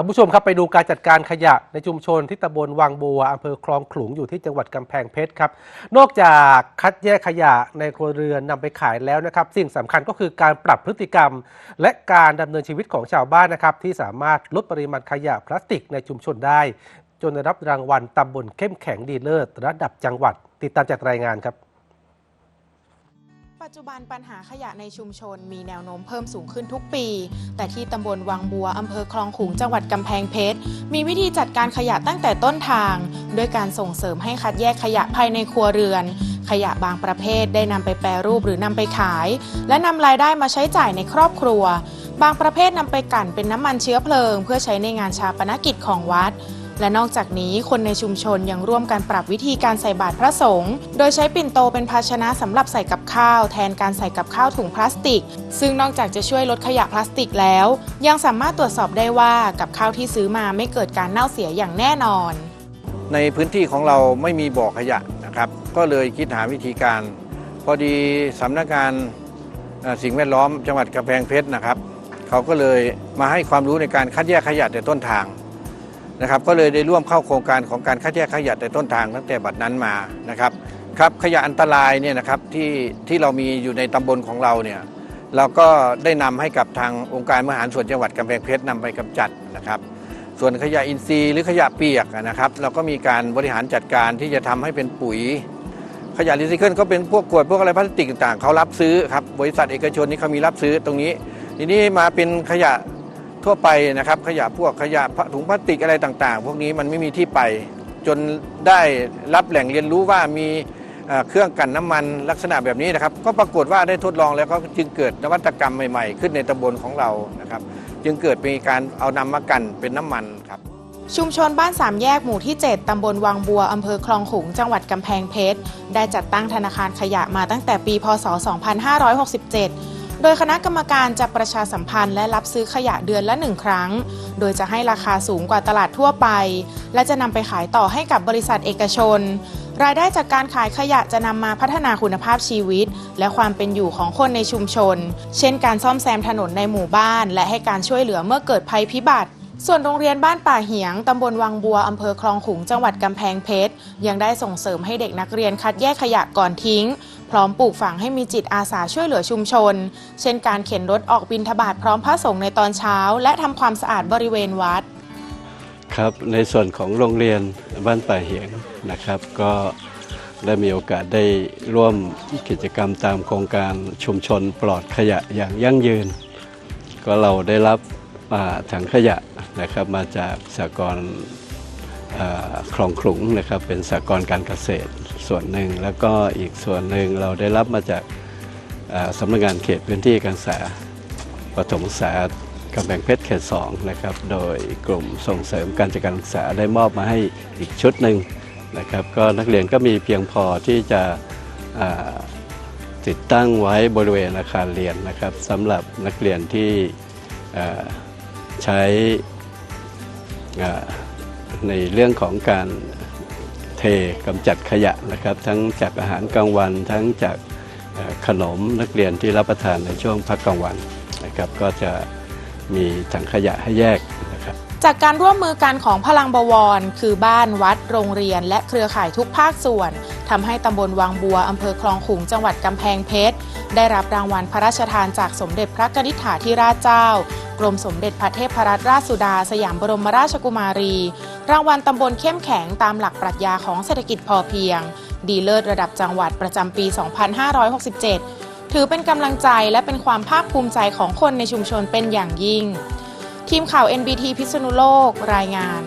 คุณผู้ชมครับไปดูการจัดการขยะในชุมชนที่ตำบลวังบัวอำเภอคลองขลุงอยู่ที่จังหวัดกำแพงเพชรครับ นอกจากคัดแยกขยะในครัวเรือนนำไปขายแล้วนะครับ สิ่งสำคัญก็คือการปรับพฤติกรรม และการดำเนินชีวิตของชาวบ้านนะครับ ที่สามารถลดปริมาณขยะพลาสติกในชุมชนได้ จนได้รับรางวัลตำบลเข้มแข็งดีเลิศระดับจังหวัด ติดตามจากรายงานครับ ปัจจุบันปัญหาขยะในชุมชนมีแนวโน้มเพิ่มสูงขึ้นทุกปี แต่ที่ตำบลวังบัวอำเภอคลองขุงจังหวัดกำแพงเพชร มีวิธีจัดการขยะตั้งแต่ต้นทาง ด้วยการส่งเสริมให้คัดแยกขยะภายในครัวเรือน ขยะบางประเภทได้นำไปแปรรูปหรือนำไปขาย และนำรายได้มาใช้จ่ายในครอบครัว บางประเภทนำไปกั่นเป็นน้ำมันเชื้อเพลิง เพื่อใช้ในงานชาปนกิจของวัด และนอกจากนี้คนในชุมชนยังร่วมกันปรับวิธีการใส่บาตรพระสงฆ์โดยใช้ปิ่นโตเป็นภาชนะสำหรับใส่กับข้าว แทนการใส่กับข้าวถุงพลาสติก ซึ่งนอกจากจะช่วยลดขยะพลาสติกแล้ว ยังสามารถตรวจสอบได้ว่ากับข้าวที่ซื้อมาไม่เกิดการเน่าเสียอย่างแน่นอน ในพื้นที่ของเราไม่มีบ่อขยะนะครับ ก็เลยคิดหาวิธีการ พอดีสำนักงานสิ่งแวดล้อมจังหวัดกำแพงเพชรนะครับ เขาก็เลยมาให้ความรู้ในการคัดแยกขยะแต่ต้นทาง นะครับก็เลยได้ร่วมเข้าโครงการของการคัดแยกขยะแต่ต้นทางตั้งแต่บัดนั้นมานะครับครับขยะอันตรายเนี่ยนะครับที่ที่เรามีอยู่ในตำบลของเราเนี่ยเราก็ได้นำให้กับทางองค์การมหารส่วนจังหวัดกำแพงเพชรนำไปกำจัดนะครับ ส่วนขยะอินทรีย์หรือขยะเปียกนะครับ เราก็มีการบริหารจัดการที่จะทำให้เป็นปุ๋ย ขยะรีไซเคิลก็เป็นพวกขวดพวกอะไรพลาสติกต่างๆเขารับซื้อครับบริษัทเอกชนนี่เขามีรับซื้อตรงนี้ ทีนี้มาเป็นขยะ ทั่วไปนะครับขยะพวกขยะถุงพลาสติกอะไรต่าง ๆ พวกนี้มันไม่มีที่ไป จนได้รับแหล่งเรียนรู้ว่ามีเครื่องกันน้ำมันลักษณะแบบนี้นะครับ ก็ปรากฏว่าได้ทดลองแล้วก็จึงเกิดนวัตกรรมใหม่ๆ ขึ้นในตำบลของเรานะครับ จึงเกิดมีการเอานำมากันเป็นน้ำมันครับชุมชนบ้านสามแยกหมู่ที่ 7 ตำบลวังบัว อำเภอคลองขุง จังหวัดกำแพงเพชร ได้จัดตั้งธนาคารขยะมาตั้งแต่ปี พศ 2567 โดยคณะกรรมการจะประชาสัมพันธ์และรับซื้อขยะเดือนละหนึ่งครั้ง โดยจะให้ราคาสูงกว่าตลาดทั่วไป และจะนำไปขายต่อให้กับบริษัทเอกชน รายได้จากการขายขยะจะนำมาพัฒนาคุณภาพชีวิต และความเป็นอยู่ของคนในชุมชน เช่น การซ่อมแซมถนนในหมู่บ้าน และให้การช่วยเหลือเมื่อเกิดภัยพิบัติส่วนโรงเรียนบ้านป่าเหียง ตำบลวังบัว อำเภอคลองขุง จังหวัดกำแพงเพชร ยังได้ส่งเสริมให้เด็กนักเรียนคัดแยกขยะก่อนทิ้ง พร้อมปลูกฝังให้มีจิตอาสาช่วยเหลือชุมชน เช่นการเข็นรถออกบินทบาทพร้อมพระสงฆ์ในตอนเช้า และทำความสะอาดบริเวณวัด ครับในส่วนของโรงเรียนบ้านป่าเหียงนะครับ ก็ได้มีโอกาสได้ร่วมกิจกรรมตามโครงการชุมชนปลอดขยะอย่างยั่งยืน ก็เราได้รับถังขยะนะครับมาจากสากลคลองขลุงนะครับเป็นสากลการเกษตร ส่วนหนึ่ง แล้วก็อีกส่วนหนึ่งเราได้รับมาจากสำนักงานเขตพื้นที่การศึกษาประถมศึกษากำแพงเพชรเขต2นะครับ โดยกลุ่มส่งเสริมการจัดการศึกษาได้มอบมาให้อีกชุดหนึ่งนะครับ ก็นักเรียนก็มีเพียงพอที่จะติดตั้งไว้บริเวณอาคารเรียนนะครับสำหรับนักเรียนที่ใช้ในเรื่องของการ เทกำจัดขยะนะครับ ทั้งจากอาหารกลางวัน ทั้งจากขนมนักเรียนที่รับประทานในช่วงพักกลางวันนะครับก็จะมีถังขยะให้แยกนะครับจากการร่วมมือกันของพลังบวร คือบ้านวัด โรงเรียน และเครือข่ายทุกภาคส่วนทำให้ตำบลวังบัวอำเภอคลองขุงจังหวัดกำแพงเพชร ได้รับรางวัลพระราชทานจากสมเด็จพระกนิษฐาธิราชเจ้า กรมสมเด็จพระเทพรัตนราชสุดา สยามบรมราชกุมารี รางวัลตำบลเข้มแข็งตามหลักปรัชญาของเศรษฐกิจพอเพียง ดีเลิศระดับจังหวัดประจำปี 2567 ถือเป็นกำลังใจและเป็นความภาคภูมิใจของคนในชุมชนเป็นอย่างยิ่ง ทีมข่าว NBT พิษณุโลกรายงาน